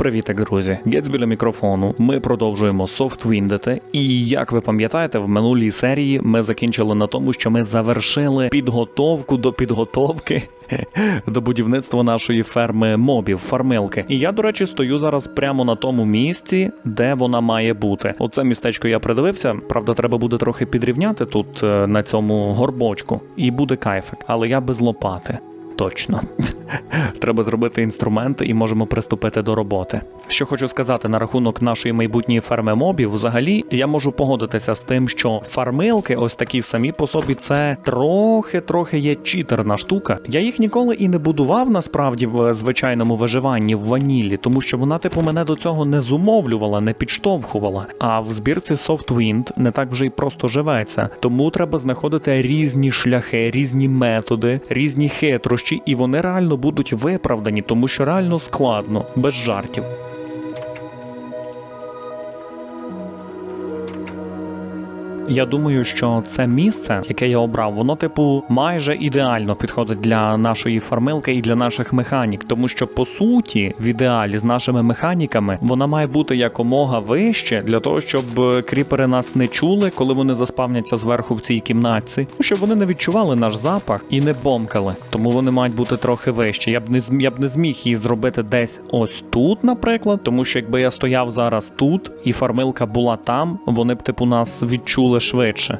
привітик, друзі! Гець біля мікрофону. Ми продовжуємо софтвіндити. І як ви пам'ятаєте, в минулій серії ми закінчили на тому, що ми завершили підготовку до підготовки. До будівництва нашої ферми мобів, фармилки. І я, до речі, стою зараз прямо на тому місці, де вона має бути. Оце містечко я придивився. Правда, треба буде трохи підрівняти тут е, на цьому горбочку, і буде кайфик. Але я без лопати. Точно. Треба зробити інструменти і можемо приступити до роботи. Що хочу сказати на рахунок нашої майбутньої ферми мобів, взагалі я можу погодитися з тим, що фармилки, ось такі самі по собі, це трохи-трохи є читерна штука. Я їх ніколи і не будував насправді в звичайному виживанні в ванілі, тому що вона, типу, мене до цього не зумовлювала, не підштовхувала. А в збірці Softwind не так вже й просто живеться. Тому треба знаходити різні шляхи, різні методи, різні хитрощі, і вони реально будуть виправдані, тому що реально складно, без жартів. Я думаю, що це місце, яке я обрав, воно типу майже ідеально підходить для нашої фармилки і для наших механік, тому що по суті, в ідеалі з нашими механіками вона має бути якомога вище для того, щоб е, кріпери нас не чули, коли вони заспавняться зверху в цій кімнатці, ну, щоб вони не відчували наш запах і не бомкали. Тому вони мають бути трохи вище. Я б не я б не зміг її зробити десь ось тут, наприклад, тому що якби я стояв зараз тут і фармилка була там, вони б типу нас відчули швидше.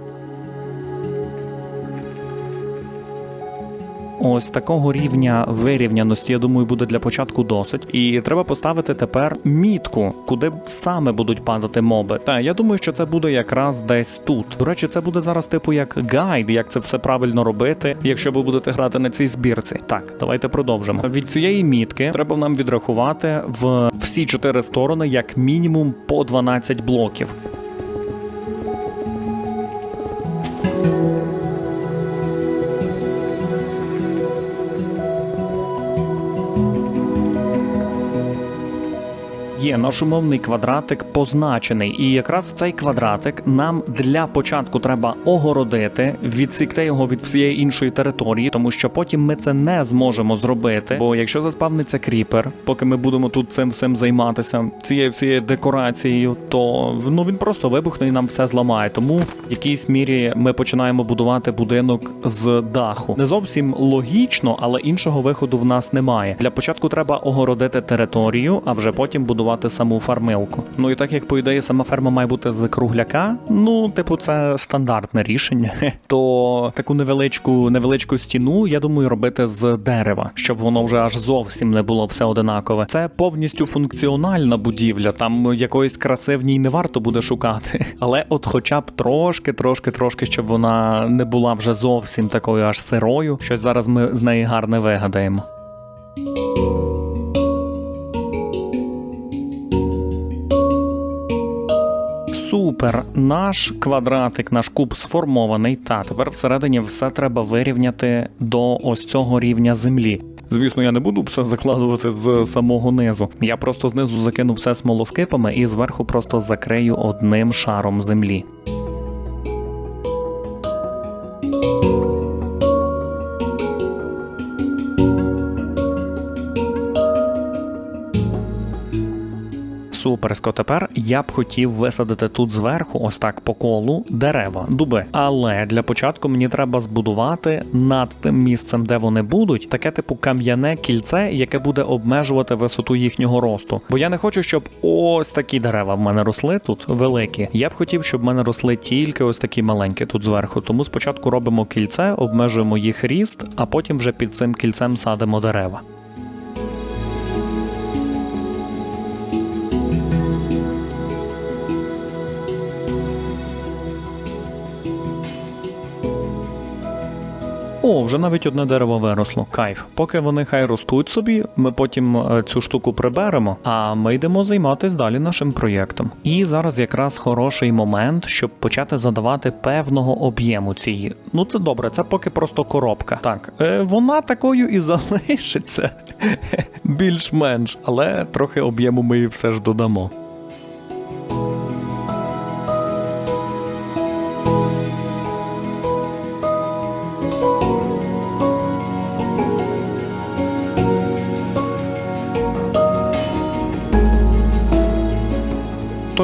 Ось такого рівня вирівняності, я думаю, буде для початку досить. І треба поставити тепер мітку, куди саме будуть падати моби. Та я думаю, що це буде якраз десь тут. До речі, це буде зараз типу як гайд, як це все правильно робити, якщо ви будете грати на цій збірці. Так, давайте продовжимо. Від цієї мітки треба нам відрахувати в всі чотири сторони як мінімум по 12 блоків. Є наш умовний квадратик позначений, і якраз цей квадратик нам для початку треба огородити, відсікти його від всієї іншої території, тому що потім ми це не зможемо зробити. Бо якщо заспавниться кріпер, поки ми будемо тут цим всім займатися, цією всією декорацією, то ну він просто вибухне і нам все зламає. Тому в якійсь мірі ми починаємо будувати будинок з даху. Не зовсім логічно, але іншого виходу в нас немає. Для початку треба огородити територію, а вже потім будувати саму фармилку. Ну і так як по ідеї сама ферма має бути з кругляка, ну типу, це стандартне рішення. То таку невеличку невеличку стіну, я думаю, робити з дерева, щоб воно вже аж зовсім не було все одинакове. Це повністю функціональна будівля. Там якоїсь краси в ній не варто буде шукати. Але от, хоча б трошки, трошки, трошки, щоб вона не була вже зовсім такою аж сирою. Щось зараз ми з неї гарне вигадаємо. Супер, наш квадратик, наш куб сформований. Та тепер всередині все треба вирівняти до ось цього рівня землі. Звісно, я не буду все закладувати з самого низу. Я просто знизу закину все смолоскипами і зверху просто закрию одним шаром землі. Суперсько. Тепер я б хотів висадити тут зверху, ось так по колу, дерева, дуби. Але для початку мені треба збудувати над тим місцем, де вони будуть, таке типу кам'яне кільце, яке буде обмежувати висоту їхнього росту. Бо я не хочу, щоб ось такі дерева в мене росли тут великі. Я б хотів, щоб в мене росли тільки ось такі маленькі тут зверху. Тому спочатку робимо кільце, обмежуємо їх ріст, а потім вже під цим кільцем садимо дерева. О, вже навіть одне дерево виросло. Кайф. Поки вони хай ростуть собі, ми потім е, цю штуку приберемо, а ми йдемо займатися далі нашим проєктом. І зараз якраз хороший момент, щоб почати задавати певного об'єму цієї. Ну це добре, це поки просто коробка. Так, е, вона такою і залишиться більш-менш, але трохи об'єму ми їй все ж додамо.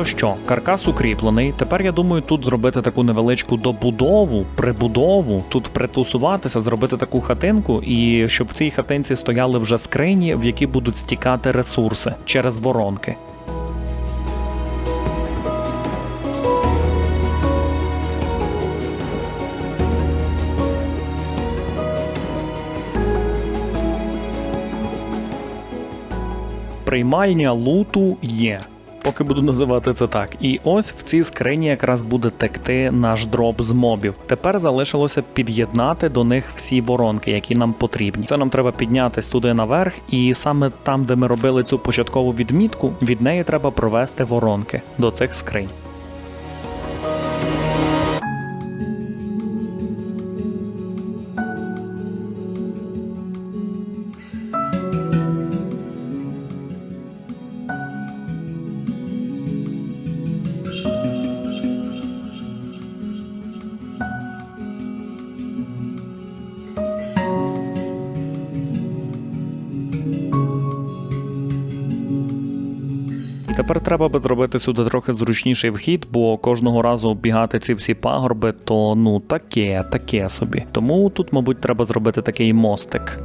Що, каркас укріплений. Тепер я думаю, тут зробити таку невеличку добудову, прибудову, тут притусуватися, зробити таку хатинку, і щоб в цій хатинці стояли вже скрині, в які будуть стікати ресурси через воронки. Приймальня луту є. Поки буду називати це так. І ось в цій скрині якраз буде текти наш дроп з мобів. Тепер залишилося під'єднати до них всі воронки, які нам потрібні. Це нам треба піднятись туди наверх, і саме там, де ми робили цю початкову відмітку, від неї треба провести воронки до цих скринь. Тепер треба би зробити сюди трохи зручніший вхід, бо кожного разу бігати ці всі пагорби, то ну таке, таке собі. Тому тут, мабуть, треба зробити такий мостик.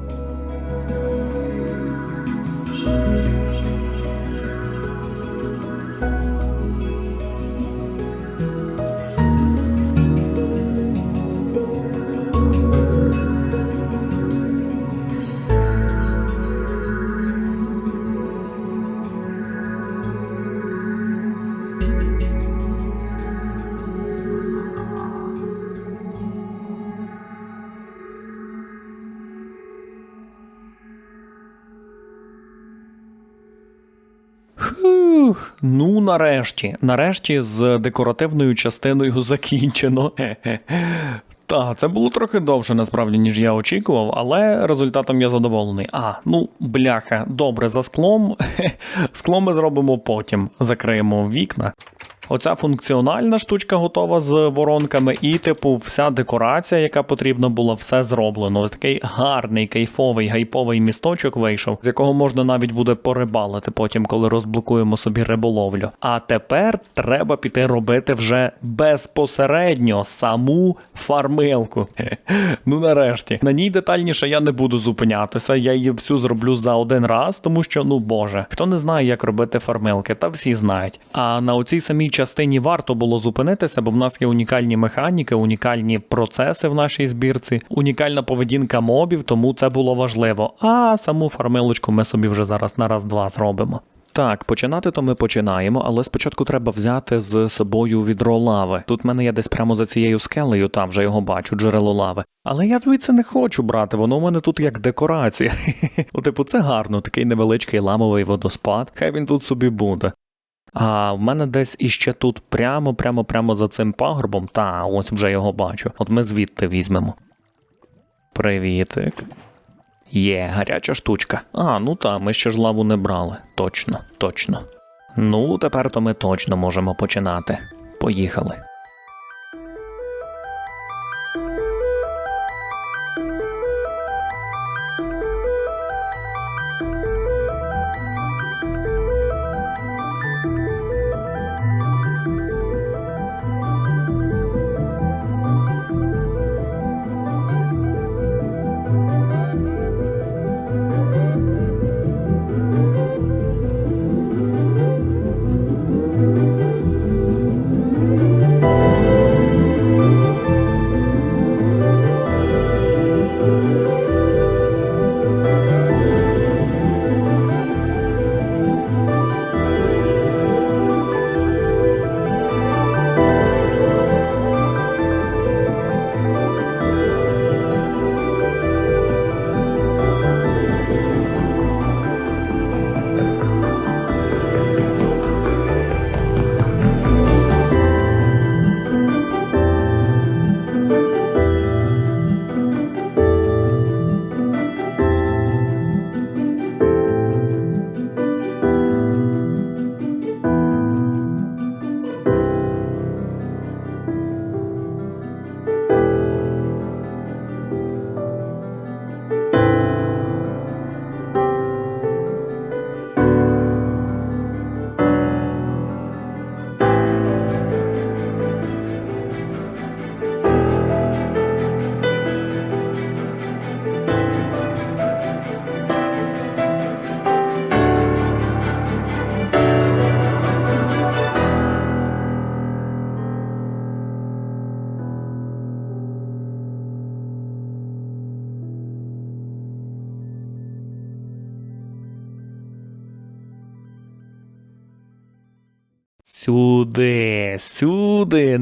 Нарешті, нарешті з декоративною частиною закінчено. Так, це було трохи довше насправді, ніж я очікував, але результатом я задоволений. А, ну бляха, добре, за склом. Скло ми зробимо потім. Закриємо вікна. Оця функціональна штучка готова з воронками, і, типу, вся декорація, яка потрібна була, все зроблено. Такий гарний, кайфовий, гайповий місточок вийшов, з якого можна навіть буде порибалити потім, коли розблокуємо собі риболовлю. А тепер треба піти робити вже безпосередньо саму фармилку. Ну нарешті. На ній детальніше я не буду зупинятися. Я її всю зроблю за один раз, тому що, ну боже, хто не знає, як робити фармилки, та всі знають. А на оцій самій частині варто було зупинитися, бо в нас є унікальні механіки, унікальні процеси в нашій збірці, унікальна поведінка мобів, тому це було важливо. А саму фармилочку ми собі вже зараз на раз-два зробимо. Так, починати то ми починаємо, але спочатку треба взяти з собою відро лави. Тут в мене є десь прямо за цією скелею, там вже його бачу, джерело лави. Але я звідси не хочу брати, воно у мене тут як декорація. Типу, це гарно, такий невеличкий ламовий водоспад, хай він тут собі буде. А в мене десь іще тут прямо, прямо, прямо за цим пагорбом, та ось вже його бачу. От ми звідти візьмемо. Привітик. Є, гаряча штучка. А, ну та, ми ще ж лаву не брали. Точно, точно. Ну, тепер то ми точно можемо починати. Поїхали.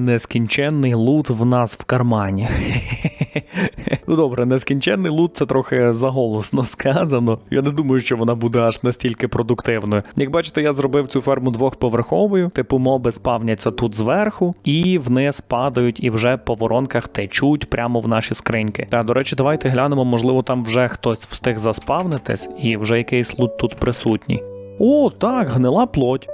Нескінченний лут в нас в кармані. Ну добре, нескінченний лут це трохи заголосно сказано. Я не думаю, що вона буде аж настільки продуктивною. Як бачите, я зробив цю ферму двохповерховою, типу моби спавняться тут зверху, і вниз падають і вже по воронках течуть прямо в наші скриньки. Та до речі, давайте глянемо, можливо, там вже хтось встиг заспавнитись, і вже якийсь лут тут присутній. О, так, гнила плоть.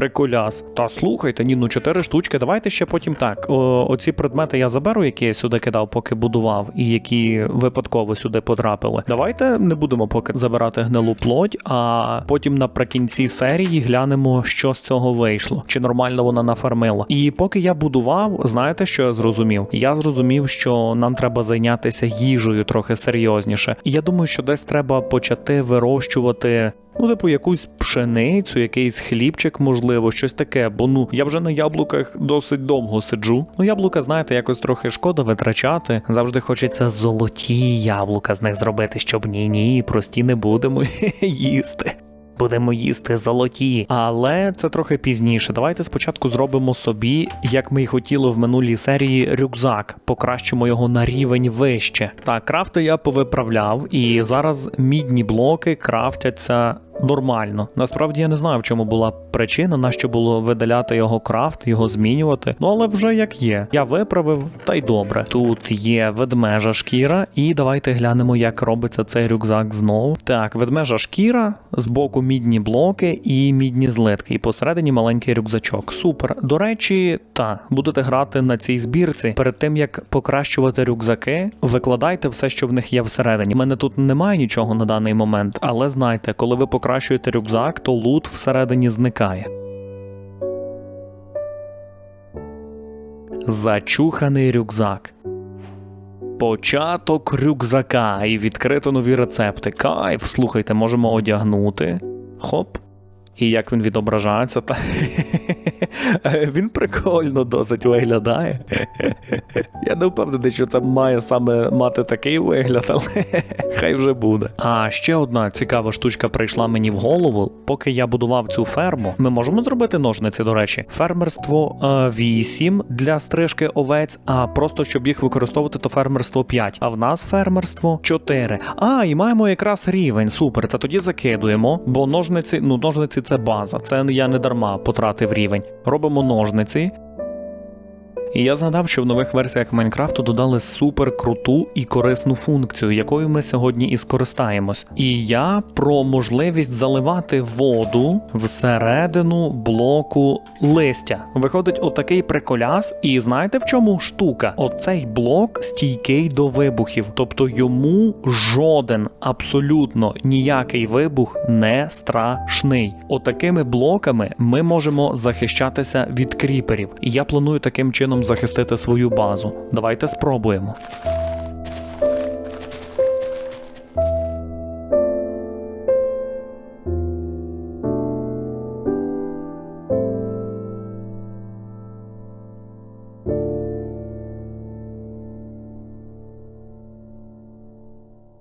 Приколяс. Та слухайте, ні, ну чотири штучки. Давайте ще потім так. О, оці предмети я заберу, які я сюди кидав, поки будував, і які випадково сюди потрапили. Давайте не будемо поки забирати гнилу плоть, а потім наприкінці серії глянемо, що з цього вийшло, чи нормально вона нафармила. І поки я будував, знаєте, що я зрозумів? Я зрозумів, що нам треба зайнятися їжею трохи серйозніше. І я думаю, що десь треба почати вирощувати. Ну, типу, якусь пшеницю, якийсь хлібчик, можливо, щось таке. Бо ну я вже на яблуках досить довго сиджу. Ну, яблука, знаєте, якось трохи шкода витрачати. Завжди хочеться золоті яблука з них зробити, щоб ні, ні, прості не будемо їсти. Будемо їсти золоті, але це трохи пізніше. Давайте спочатку зробимо собі, як ми й хотіли в минулій серії, рюкзак, покращимо його на рівень вище. Так, крафти я повиправляв, і зараз мідні блоки крафтяться. Нормально, насправді я не знаю, в чому була причина, на що було видаляти його крафт, його змінювати. Ну але вже як є. Я виправив, та й добре. Тут є ведмежа шкіра, і давайте глянемо, як робиться цей рюкзак знову. Так, ведмежа шкіра, збоку мідні блоки і мідні злитки, і посередині маленький рюкзачок. Супер. До речі, та будете грати на цій збірці. Перед тим як покращувати рюкзаки, викладайте все, що в них є всередині. У мене тут немає нічого на даний момент, але знайте, коли ви покращуєте рюкзак, то лут всередині зникає. Зачуханий рюкзак. Початок рюкзака і відкрито нові рецепти. Кайф, слухайте, можемо одягнути. Хоп. І як він відображається, та він прикольно досить виглядає. Я не впевнений, що це має саме мати такий вигляд, але хай вже буде. А ще одна цікава штучка прийшла мені в голову. Поки я будував цю ферму, ми можемо зробити ножниці, до речі. Фермерство 8 для стрижки овець, а просто щоб їх використовувати, то фермерство 5. А в нас фермерство 4. А, і маємо якраз рівень. Супер. Це тоді закидуємо, бо ножниці, ну ножниці це база. Це я не дарма потратив рівень. Робимо ножниці. І я згадав, що в нових версіях Майнкрафту додали супер круту і корисну функцію, якою ми сьогодні і скористаємось. І я про можливість заливати воду всередину блоку листя. Виходить отакий приколяс, і знаєте в чому штука? Оцей блок стійкий до вибухів, тобто йому жоден абсолютно ніякий вибух не страшний. Отакими блоками ми можемо захищатися від кріперів. І я планую таким чином захистити свою базу. Давайте спробуємо.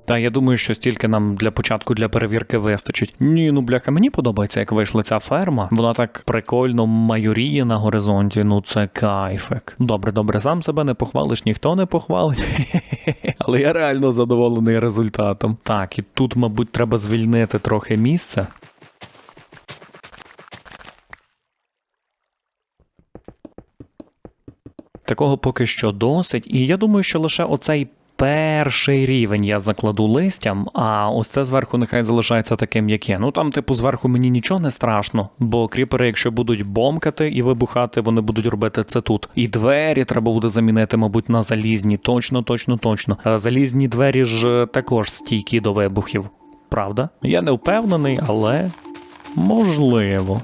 Та я думаю, що стільки нам для початку для перевірки вистачить. Ні, ну бляха, мені подобається, як вийшла ця ферма. Вона так прикольно майоріє на горизонті. Ну це кайфик. Добре, добре, сам себе не похвалиш, ніхто не похвалить. Але я реально задоволений результатом. Так, і тут, мабуть, треба звільнити трохи місця. Такого поки що досить, і я думаю, що лише оцей перший рівень я закладу листям, а ось це зверху нехай залишається таким, як є. Ну там, типу, зверху мені нічого не страшно, бо кріпери, якщо будуть бомкати і вибухати, вони будуть робити це тут. І двері треба буде замінити, мабуть, на залізні. Точно, точно, точно. А залізні двері ж також стійкі до вибухів. Правда? Я не впевнений, але можливо.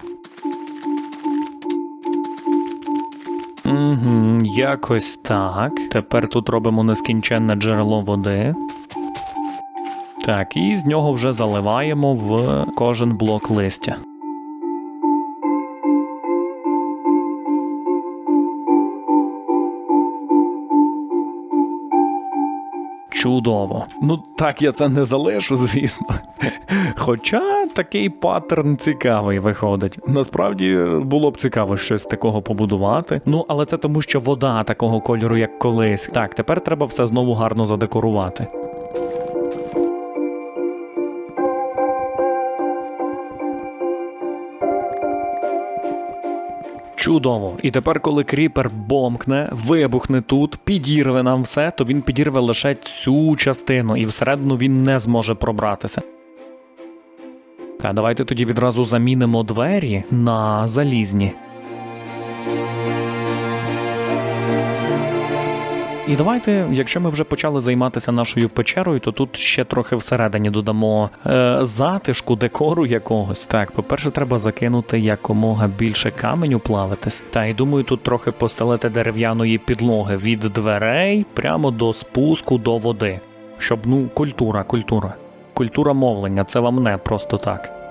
Угу, якось так. Тепер тут робимо нескінченне джерело води. Так, і з нього вже заливаємо в кожен блок листя. Чудово. Ну так я це не залишу, звісно. Хоча такий паттерн цікавий виходить. Насправді було б цікаво щось такого побудувати. Ну, але це тому, що вода такого кольору, як колись. Так, тепер треба все знову гарно задекорувати. Чудово. І тепер, коли кріпер бомкне, вибухне тут, підірве нам все, то він підірве лише цю частину, і всередину він не зможе пробратися. Та давайте тоді відразу замінимо двері на залізні. І давайте, якщо ми вже почали займатися нашою печерою, то тут ще трохи всередині додамо е, затишку, декору якогось. Так, по-перше, треба закинути якомога більше каменю плавитись. Та й думаю, тут трохи постелити дерев'яної підлоги від дверей прямо до спуску до води. Щоб ну, культура, культура. Культура мовлення, це вам не просто так.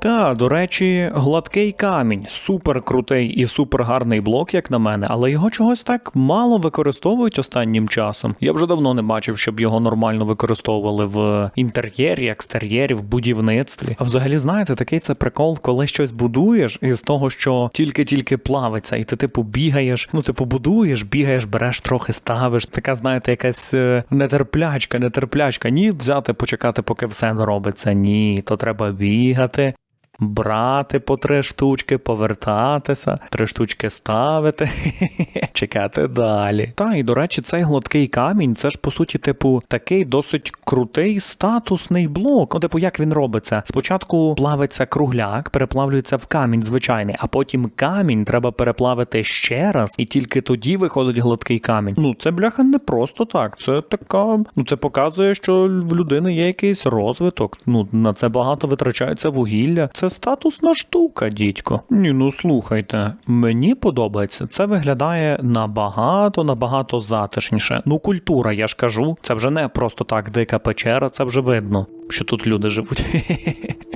Та, до речі, гладкий камінь, супер крутий і супер гарний блок, як на мене, але його чогось так мало використовують останнім часом. Я вже давно не бачив, щоб його нормально використовували в інтер'єрі, екстер'єрі, в будівництві. А взагалі, знаєте, такий це прикол, коли щось будуєш із того, що тільки-тільки плавиться, і ти, типу, бігаєш, ну типу, будуєш, бігаєш, береш трохи, ставиш. Така, знаєте, якась е, нетерплячка, нетерплячка. Ні, взяти, почекати, поки все доробиться. Ні, то треба бігати. Брати по три штучки, повертатися, три штучки ставити, чекати далі. Та і до речі, цей гладкий камінь це ж по суті, типу, такий досить крутий статусний блок. Ну, типу, як він робиться? Спочатку плавиться кругляк, переплавлюється в камінь звичайний, а потім камінь треба переплавити ще раз, і тільки тоді виходить гладкий камінь. Ну це бляха не просто так. Це така, ну це показує, що в людини є якийсь розвиток. Ну на це багато витрачається вугілля. Це статусна штука, дідько. Ні, ну слухайте, мені подобається. Це виглядає набагато, набагато затишніше. Ну, культура, я ж кажу, це вже не просто так дика печера, це вже видно, що тут люди живуть.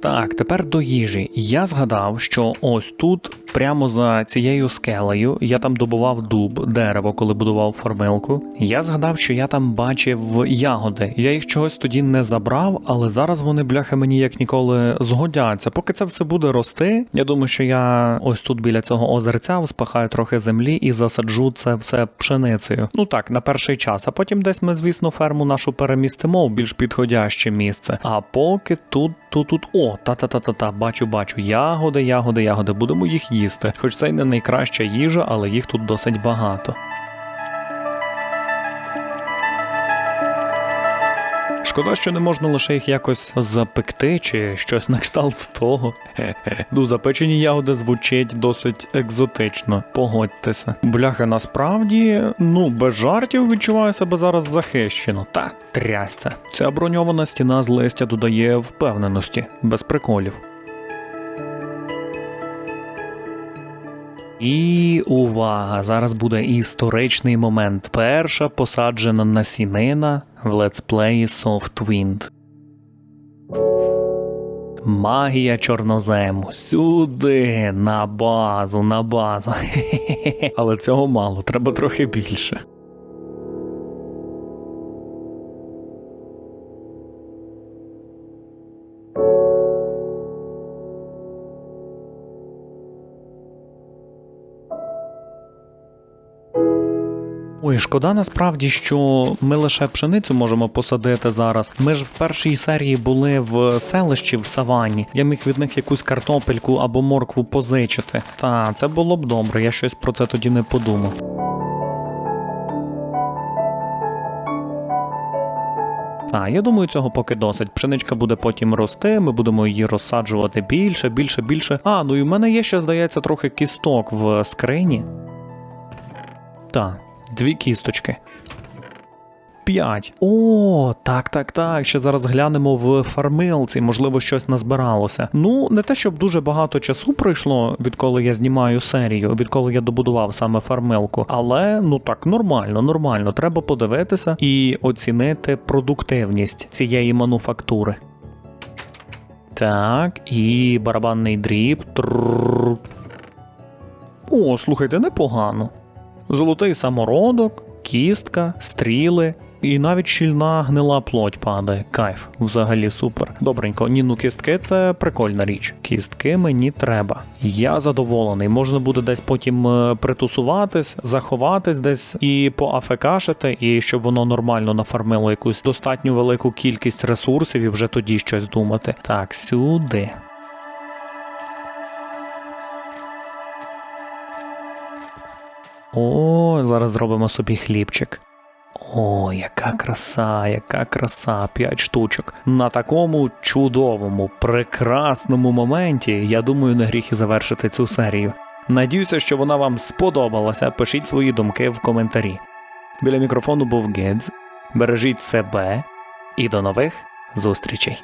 Так, тепер до їжі. Я згадав, що ось тут, прямо за цією скелею, я там добував дуб, дерево, коли будував формилку. Я згадав, що я там бачив ягоди. Я їх чогось тоді не забрав, але зараз вони, бляха, мені як ніколи згодяться. Поки це все буде рости, я думаю, що я ось тут біля цього озерця вспахаю трохи землі і засаджу це все пшеницею. Ну так, на перший час. А потім десь ми, звісно, ферму нашу перемістимо в більш підходяще місце. А поки тут, тут, тут, о, та-та-та-та-та, бачу, бачу, ягоди, ягоди, ягоди, будемо їх їсти. Хоч це й не найкраща їжа, але їх тут досить багато. Шкода, що не можна лише їх якось запекти чи щось на кшталт того. Ну, запечені ягоди звучить досить екзотично, погодьтеся. Бляха, насправді, ну, без жартів відчуваю себе зараз захищено. Та трясця. Ця броньована стіна з листя додає впевненості, без приколів. І увага! Зараз буде історичний момент. Перша посаджена насінина в летсплеї Softwind. Магія чорнозему. Сюди, на базу, на базу. Але цього мало, треба трохи більше. Ой, шкода насправді, що ми лише пшеницю можемо посадити зараз. Ми ж в першій серії були в селищі в савані. Я міг від них якусь картопельку або моркву позичити. Та це було б добре, я щось про це тоді не подумав. А я думаю, цього поки досить. Пшеничка буде потім рости, ми будемо її розсаджувати більше, більше, більше. А, ну і в мене є ще, здається, трохи кісток в скрині. Так, дві кісточки. П'ять. О, так, так, так. Ще зараз глянемо в фармилці, можливо, щось назбиралося. Ну, не те, щоб дуже багато часу пройшло, відколи я знімаю серію, відколи я добудував саме фармилку. Але ну так, нормально, нормально. Треба подивитися і оцінити продуктивність цієї мануфактури. Так, і барабанний дріб. О, слухайте, непогано. Золотий самородок, кістка, стріли. І навіть щільна гнила плоть падає. Кайф, взагалі супер. Добренько, ні, ну кістки це прикольна річ. Кістки мені треба. Я задоволений. Можна буде десь потім е, притусуватись, заховатись десь і поафекашити, і щоб воно нормально нафармило якусь достатньо велику кількість ресурсів і вже тоді щось думати. Так, сюди. О, зараз зробимо собі хлібчик. О, яка краса, яка краса, п'ять штучок. На такому чудовому, прекрасному моменті, я думаю, не гріх і завершити цю серію. Надіюся, що вона вам сподобалася. Пишіть свої думки в коментарі. Біля мікрофону був Гедз. Бережіть себе і до нових зустрічей.